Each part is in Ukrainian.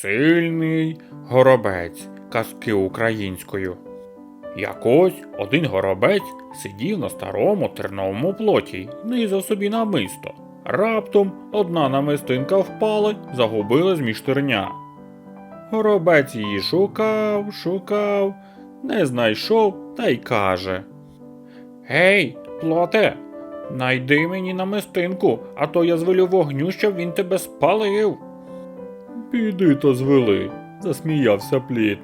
Сильний горобець казки українською. Якось один горобець сидів на старому терновому плоті, низав собі намисто. Раптом одна намистинка впала, загубилась між терня. Горобець її шукав, шукав, не знайшов та й каже. Гей, плоте, найди мені намистинку, а то я звелю вогню, щоб він тебе спалив. Піди то звели, засміявся плід.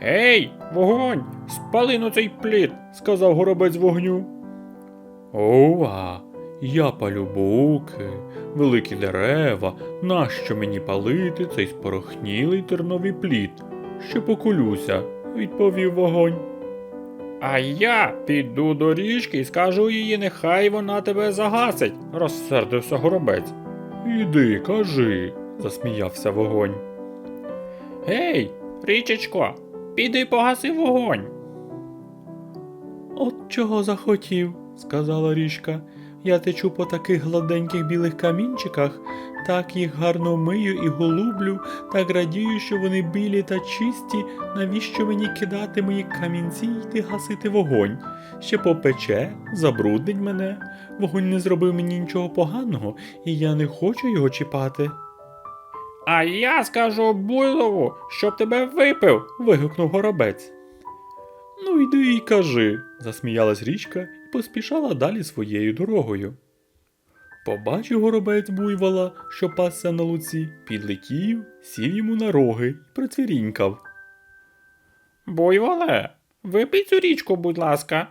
Гей, вогонь, спали на цей плід, сказав горобець вогню. Ова, я палю буки, великі дерева, нащо мені палити цей спорохнілий терновий плід? Ще покулюся, відповів вогонь. А я піду до річки і скажу їй, нехай вона тебе загасить, розсердився горобець. Іди, кажи, засміявся вогонь. Гей, річечко, піди погаси вогонь. От чого захотів, сказала річка. Я течу по таких гладеньких білих камінчиках, так їх гарно мию і голублю, так радію, що вони білі та чисті, навіщо мені кидати мої камінці й йти гасити вогонь? Ще попече, забруднить мене. Вогонь не зробив мені нічого поганого, і я не хочу його чіпати. А я скажу буйлову, щоб тебе випив. вигукнув горобець. Ну, йди і кажи, засміялась річка і поспішала далі своєю дорогою. Побачив горобець буйвола, що пасся на луці, підлетів, сів йому на роги і прицвірінькав. Буйволе, випий цю річку, будь ласка.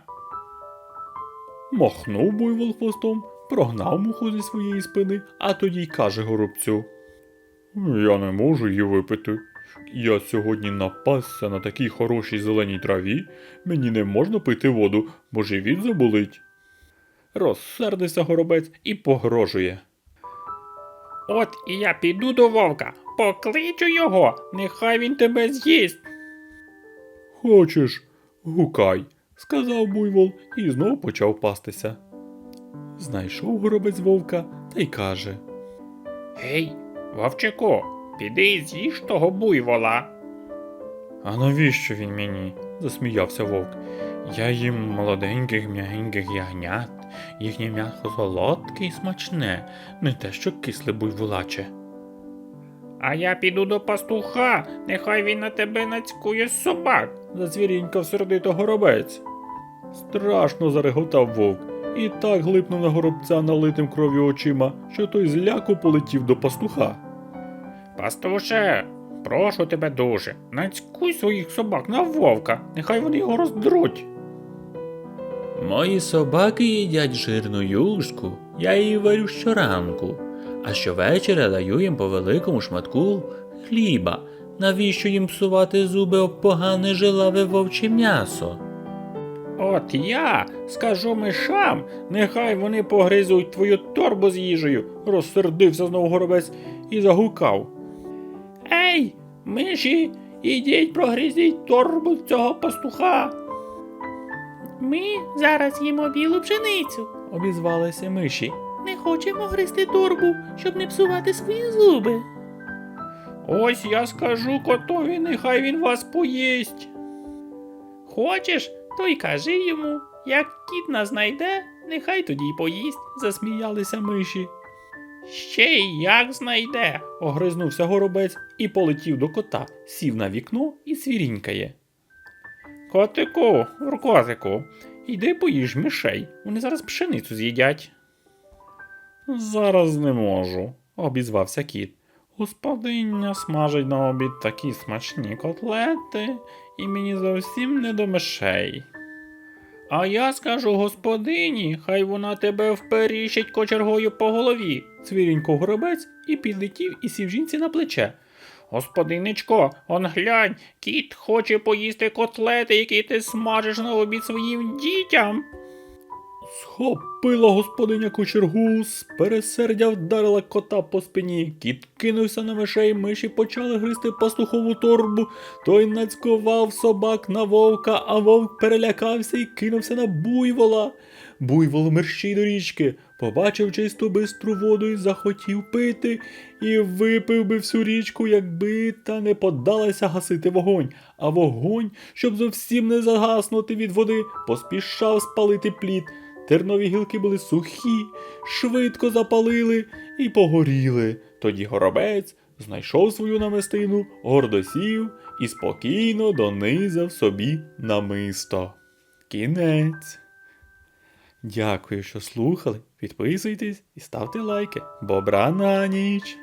Махнув буйвол хвостом, прогнав муху зі своєї спини, а тоді й каже горобцю. Я не можу її випити. Я сьогодні напасся на такій хорошій зеленій траві, мені не можна пити воду, бо живіт заболить. Розсердився горобець і погрожує. От і я піду до вовка, покличу його, нехай він тебе з'їсть. Хочеш, гукай, сказав буйвол і знов почав пастися. Знайшов горобець вовка та й каже. Гей, вовчику, піди і з'їж того буйвола. А навіщо він мені? засміявся вовк. Я їм молоденьких м'ягеньких ягнят, їхнє м'ясо солодке і смачне, не те, що кисле буйволаче. А я піду до пастуха, нехай він на тебе нацькує собак, зазвірінькав сердито горобець. Страшно зареготав вовк і так глипнув на горобця налитим кров'ю очима, що той зляку полетів до пастуха. Пастуше, прошу тебе дуже, нацькуй своїх собак на вовка, нехай вони його роздруть. Мої собаки їдять жирну юшку, я її варю щоранку, а щовечора даю їм по великому шматку хліба. Навіщо їм псувати зуби об погане жилаве вовче м'ясо? От я скажу мишам, нехай вони погризуть твою торбу з їжею, розсердився знову горобець і загукав. Ей, миші, ідіть прогризіть торбу цього пастуха. Ми зараз їмо білу пшеницю. Обізвалися миші. Не хочемо гризти торбу, щоб не псувати свої зуби. Ось я скажу котові, нехай він вас поїсть. Хочеш, то й кажи йому. Як кіт нас знайде, нехай тоді й поїсть. засміялися миші. Ще й як знайде, огризнувся горобець і полетів до кота, сів на вікно і свірінькає. Котику, уркотику, йди поїж мишей, вони зараз пшеницю з'їдять. Зараз не можу, обізвався кіт. Господиня смажить на обід такі смачні котлети, і мені зовсім не до мишей. А я скажу господині, хай вона тебе вперіщить кочергою по голові, цвірінько горобець і підлетів і сів жінці на плече. Господинечко, он глянь, кіт хоче поїсти котлети, які ти смажиш на обід своїм дітям. Схопила господиня кочергу, з пересердя вдарила кота по спині. Кіт кинувся на мишей, миші почали гризти пастухову торбу. Той нацькував собак на вовка, а вовк перелякався і кинувся на буйвола. Буйвол мерщій до річки, побачив чисту бистру воду і захотів пити, і випив би всю річку, якби та не подалася гасити вогонь, а вогонь, щоб зовсім не загаснути від води, поспішав спалити плід. Тернові гілки були сухі, швидко запалили і погоріли. Тоді горобець знайшов свою намистину, гордо сів і спокійно донизав собі намисто. Кінець. Дякую, що слухали. Підписуйтесь і ставте лайки. Бобра на ніч!